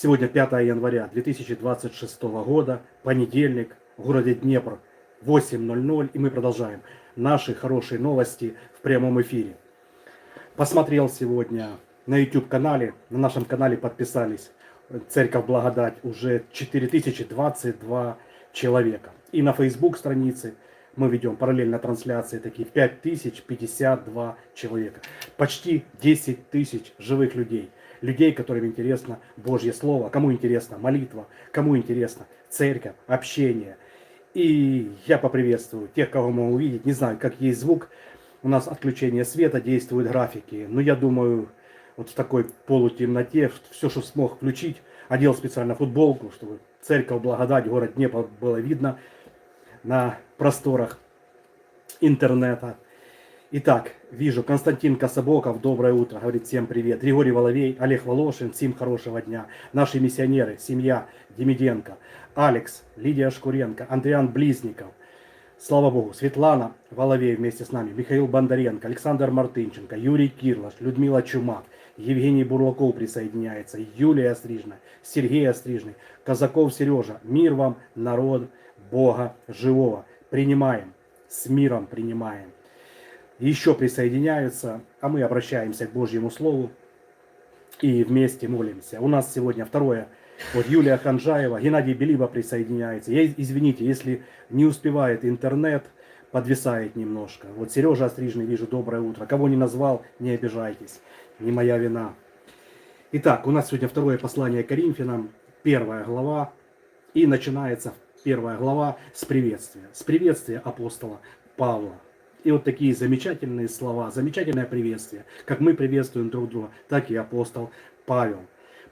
Сегодня 5 января 2026 года, понедельник, в городе Днепр, 8.00, и мы продолжаем наши хорошие новости в прямом эфире. Посмотрел сегодня на YouTube-канале, на нашем канале подписались Церковь Благодать уже 4022 человека. И на Facebook странице мы ведем параллельно трансляции такие 5052 человека. Почти 10 тысяч живых людей. Людей, которым интересно Божье Слово, кому интересна молитва, кому интересна церковь, общение. И я поприветствую тех, кого мы увидеть. Не знаю, как есть звук. У нас отключение света, действуют графики. Но я думаю, вот в такой полутемноте, все, что смог включить, одел специально футболку, чтобы церковь Благодать, город Днепр было видно на просторах интернета. Итак, вижу, Константин Кособоков, доброе утро, говорит всем привет. Григорий Воловей, Олег Волошин, всем хорошего дня. Наши миссионеры, семья Демиденко, Алекс, Лидия Шкуренко, Андриан Близников. Слава Богу, Светлана Воловей вместе с нами, Михаил Бондаренко, Александр Мартынченко, Юрий Кирлаш, Людмила Чумак, Евгений Бурлаков присоединяется, Юлия Стрижна, Сергей Острижный, Казаков Сережа. Мир вам, народ Бога живого. Принимаем, с миром принимаем еще присоединяются, а мы обращаемся к Божьему Слову и вместе молимся. У нас сегодня второе. Вот Юлия Ханжаева, Геннадий Белиба присоединяется. Я, извините, если не успевает интернет, подвисает немножко. Вот Сережа Острижный, вижу, доброе утро. Кого не назвал, не обижайтесь. Не моя вина. Итак, у нас сегодня второе послание Коринфянам, первая глава. И начинается первая глава с приветствия. С приветствия апостола Павла. И вот такие замечательные слова, замечательное приветствие, как мы приветствуем друг друга, так и апостол Павел.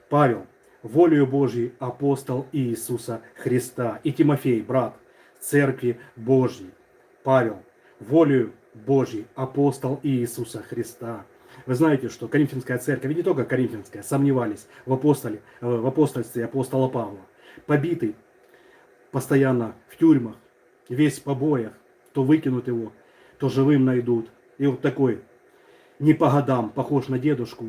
Павел, волею Божьей апостол Иисуса Христа. И Тимофей, брат Церкви Божьей. Павел, волею Божьей апостол Иисуса Христа. Вы знаете, что Коринфянская церковь, и не только Коринфянская, сомневались в, апостоле, э, в апостольстве апостола Павла. Побитый постоянно в тюрьмах, весь в побоях, то выкинут его, то живым найдут. И вот такой, не по годам, похож на дедушку,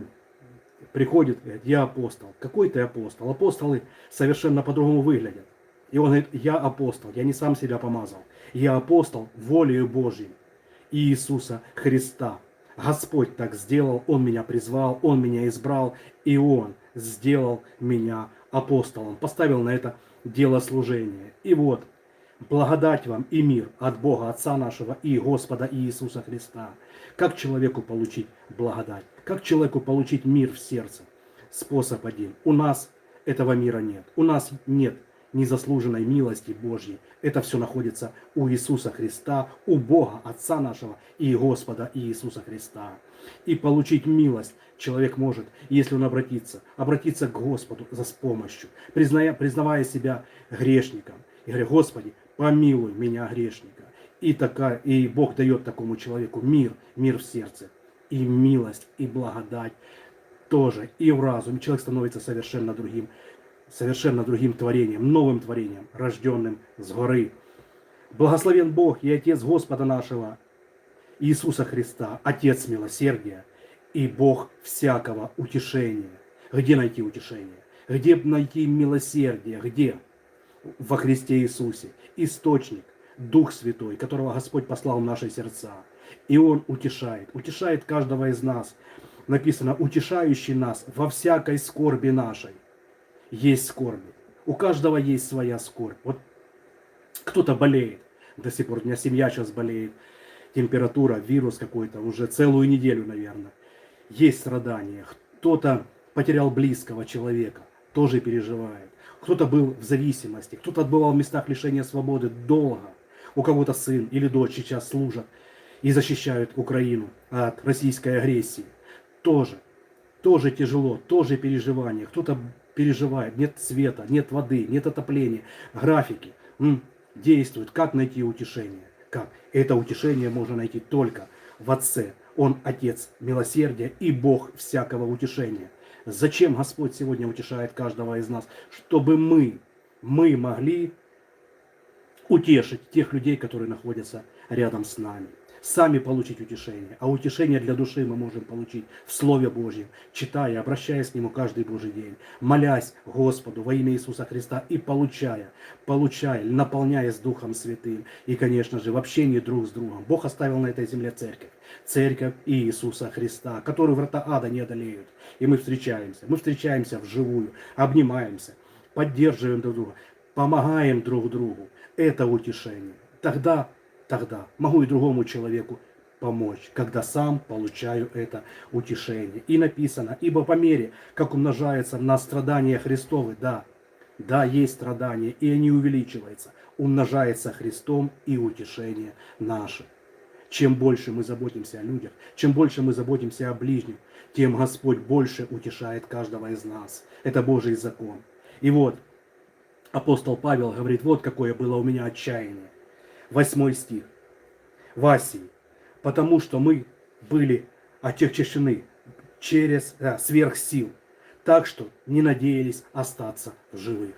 приходит, говорит, я апостол. Какой ты апостол? Апостолы совершенно по-другому выглядят. И он говорит, я апостол, я не сам себя помазал. Я апостол волею Божьей Иисуса Христа. Господь так сделал, Он меня призвал, Он меня избрал, и Он сделал меня апостолом. Поставил на это дело служения. И вот, Благодать вам и мир от Бога Отца нашего и Господа Иисуса Христа. Как человеку получить благодать? Как человеку получить мир в сердце? Способ один. У нас этого мира нет. У нас нет незаслуженной милости Божьей. Это все находится у Иисуса Христа, у Бога, Отца нашего и Господа Иисуса Христа. И получить милость человек может, если он обратится, обратиться к Господу за помощью, призная, признавая себя грешником. И говоря, Господи, помилуй меня, грешника. И, такая, и Бог дает такому человеку мир, мир в сердце, и милость, и благодать тоже, и в разум. Человек становится совершенно другим, совершенно другим творением, новым творением, рожденным с горы. Благословен Бог и Отец Господа нашего Иисуса Христа, Отец милосердия и Бог всякого утешения. Где найти утешение? Где найти милосердие? Где? Во Христе Иисусе источник, Дух Святой, которого Господь послал в наши сердца. И Он утешает, утешает каждого из нас. Написано, утешающий нас во всякой скорби нашей. Есть скорби. У каждого есть своя скорбь. Вот кто-то болеет. До сих пор у меня семья сейчас болеет. Температура, вирус какой-то, уже целую неделю, наверное. Есть страдания. Кто-то потерял близкого человека, тоже переживает кто-то был в зависимости, кто-то отбывал в местах лишения свободы долго. У кого-то сын или дочь сейчас служат и защищают Украину от российской агрессии. Тоже, тоже тяжело, тоже переживания. Кто-то переживает, нет света, нет воды, нет отопления, графики. М, действуют. Как найти утешение? Как? Это утешение можно найти только в Отце. Он Отец милосердия и Бог всякого утешения. Зачем Господь сегодня утешает каждого из нас? Чтобы мы, мы могли утешить тех людей, которые находятся рядом с нами. Сами получить утешение. А утешение для души мы можем получить в Слове Божьем, читая, обращаясь к Нему каждый Божий день, молясь Господу во имя Иисуса Христа и получая, получая, наполняясь Духом Святым и, конечно же, в общении друг с другом. Бог оставил на этой земле церковь. Церковь Иисуса Христа, которую врата ада не одолеют. И мы встречаемся. Мы встречаемся вживую, обнимаемся, поддерживаем друг друга, помогаем друг другу. Это утешение. Тогда тогда могу и другому человеку помочь, когда сам получаю это утешение. И написано, ибо по мере, как умножается на страдания Христовы, да, да, есть страдания, и они увеличиваются, умножается Христом и утешение наше. Чем больше мы заботимся о людях, чем больше мы заботимся о ближнем, тем Господь больше утешает каждого из нас. Это Божий закон. И вот апостол Павел говорит, вот какое было у меня отчаяние. Восьмой стих. Васии. Потому что мы были отягчены через да, сверх сил. Так что не надеялись остаться в живых.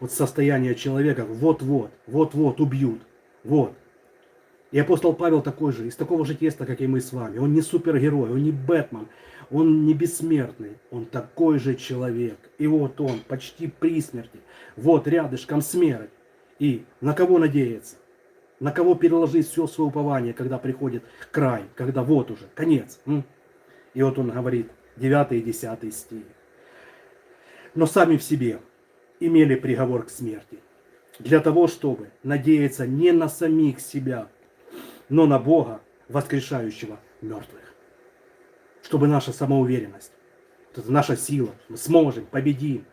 Вот состояние человека вот-вот, вот-вот убьют. Вот. И апостол Павел такой же, из такого же теста, как и мы с вами. Он не супергерой, он не Бэтмен, он не бессмертный, он такой же человек. И вот он почти при смерти, вот рядышком смерть. И на кого надеяться? На кого переложить все свое упование, когда приходит край, когда вот уже, конец. И вот он говорит, 9 и 10 стих. Но сами в себе имели приговор к смерти, для того, чтобы надеяться не на самих себя, но на Бога, воскрешающего мертвых. Чтобы наша самоуверенность, наша сила, мы сможем, победим,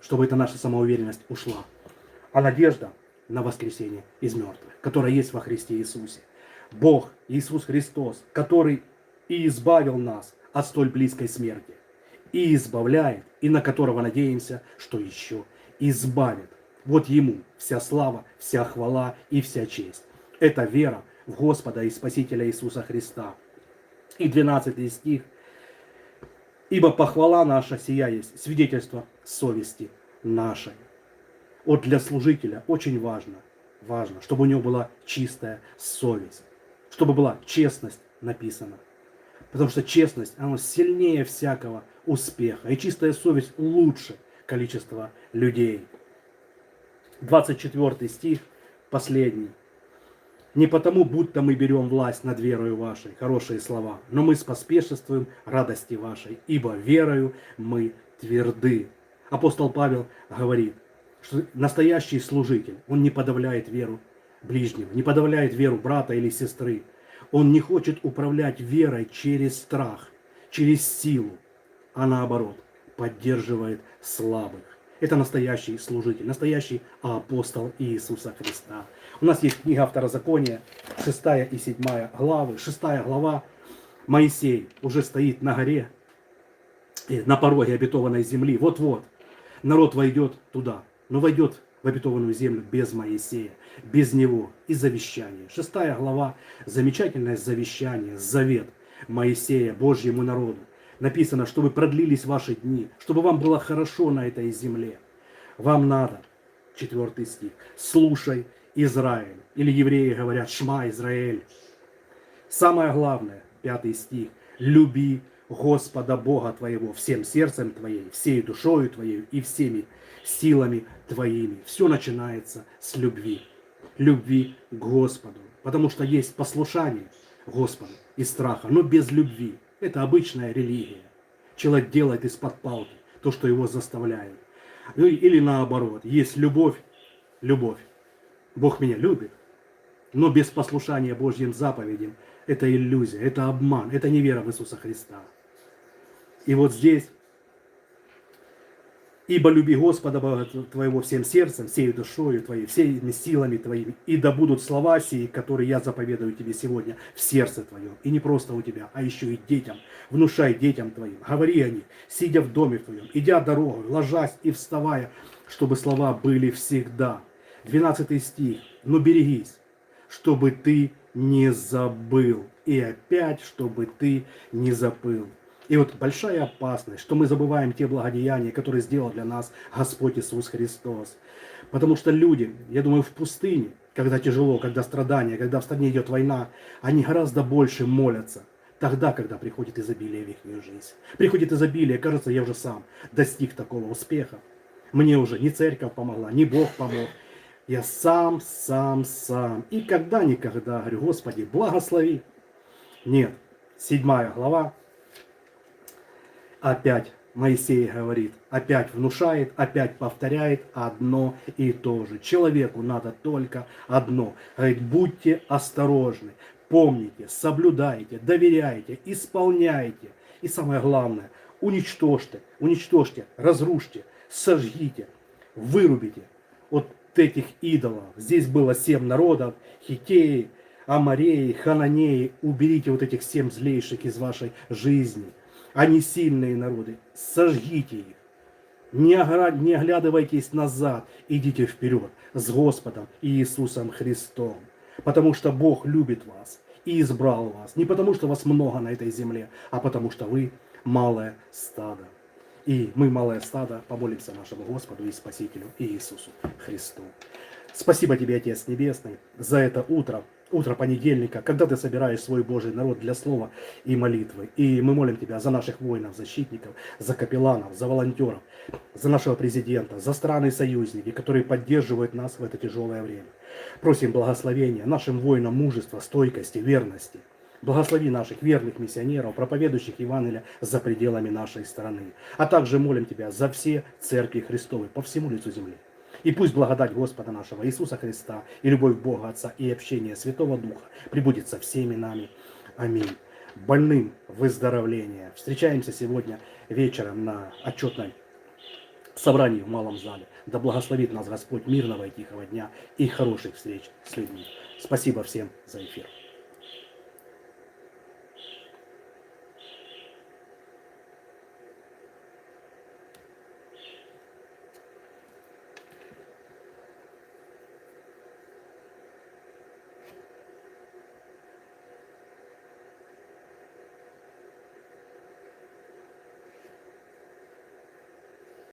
чтобы эта наша самоуверенность ушла. А надежда – на воскресение из мертвых, которое есть во Христе Иисусе. Бог, Иисус Христос, который и избавил нас от столь близкой смерти, и избавляет, и на которого надеемся, что еще избавит. Вот Ему вся слава, вся хвала и вся честь. Это вера в Господа и Спасителя Иисуса Христа. И 12 стих. Ибо похвала наша сия есть свидетельство совести нашей. Вот для служителя очень важно, важно, чтобы у него была чистая совесть, чтобы была честность написана. Потому что честность, она сильнее всякого успеха. И чистая совесть лучше количества людей. 24 стих, последний. Не потому, будто мы берем власть над верою вашей, хорошие слова, но мы споспешествуем радости вашей, ибо верою мы тверды. Апостол Павел говорит, что настоящий служитель, он не подавляет веру ближнего, не подавляет веру брата или сестры. Он не хочет управлять верой через страх, через силу, а наоборот, поддерживает слабых. Это настоящий служитель, настоящий апостол Иисуса Христа. У нас есть книга Второзакония, 6 и 7 главы. 6 глава. Моисей уже стоит на горе, на пороге обетованной земли. Вот-вот народ войдет туда но войдет в обетованную землю без Моисея, без него и завещание. Шестая глава, замечательное завещание, завет Моисея Божьему народу. Написано, чтобы продлились ваши дни, чтобы вам было хорошо на этой земле. Вам надо, четвертый стих, слушай Израиль. Или евреи говорят, шма Израиль. Самое главное, пятый стих, люби Господа Бога твоего всем сердцем твоей, всей душою твоей и всеми силами твоими. Все начинается с любви. Любви к Господу. Потому что есть послушание Господу и страха, но без любви. Это обычная религия. Человек делает из-под палки то, что его заставляет. Ну, или наоборот, есть любовь, любовь. Бог меня любит, но без послушания Божьим заповедям это иллюзия, это обман, это не вера в Иисуса Христа. И вот здесь Ибо люби Господа Бога твоего всем сердцем, всей душою твоей, всеми силами твоими, и да будут слова сии, которые я заповедую тебе сегодня в сердце твоем, и не просто у тебя, а еще и детям, внушай детям твоим, говори о них, сидя в доме твоем, идя дорогой, ложась и вставая, чтобы слова были всегда. 12 стих, но берегись, чтобы ты не забыл, и опять, чтобы ты не забыл. И вот большая опасность, что мы забываем те благодеяния, которые сделал для нас Господь Иисус Христос. Потому что люди, я думаю, в пустыне, когда тяжело, когда страдания, когда в стране идет война, они гораздо больше молятся. Тогда, когда приходит изобилие в их жизнь. Приходит изобилие, кажется, я уже сам достиг такого успеха. Мне уже ни церковь помогла, ни Бог помог. Я сам, сам, сам. И когда-никогда говорю, Господи, благослови. Нет, седьмая глава, опять Моисей говорит, опять внушает, опять повторяет одно и то же. Человеку надо только одно. Говорит, будьте осторожны, помните, соблюдайте, доверяйте, исполняйте. И самое главное, уничтожьте, уничтожьте, разрушьте, сожгите, вырубите от этих идолов. Здесь было семь народов, хитеи, амареи, хананеи. Уберите вот этих семь злейших из вашей жизни – они сильные народы. Сожгите их. Не, не оглядывайтесь назад, идите вперед с Господом Иисусом Христом. Потому что Бог любит вас и избрал вас. Не потому что вас много на этой земле, а потому что вы малое стадо. И мы, малое стадо, помолимся нашему Господу и Спасителю Иисусу Христу. Спасибо тебе, Отец Небесный, за это утро, утро понедельника, когда ты собираешь свой Божий народ для слова и молитвы. И мы молим тебя за наших воинов, защитников, за капелланов, за волонтеров, за нашего президента, за страны-союзники, которые поддерживают нас в это тяжелое время. Просим благословения нашим воинам мужества, стойкости, верности. Благослови наших верных миссионеров, проповедующих Евангелия за пределами нашей страны. А также молим Тебя за все церкви Христовы по всему лицу земли. И пусть благодать Господа нашего Иисуса Христа и любовь Бога Отца и общение Святого Духа прибудет со всеми нами. Аминь. Больным выздоровления. Встречаемся сегодня вечером на отчетной собрании в малом зале. Да благословит нас Господь мирного и тихого дня и хороших встреч с людьми. Спасибо всем за эфир.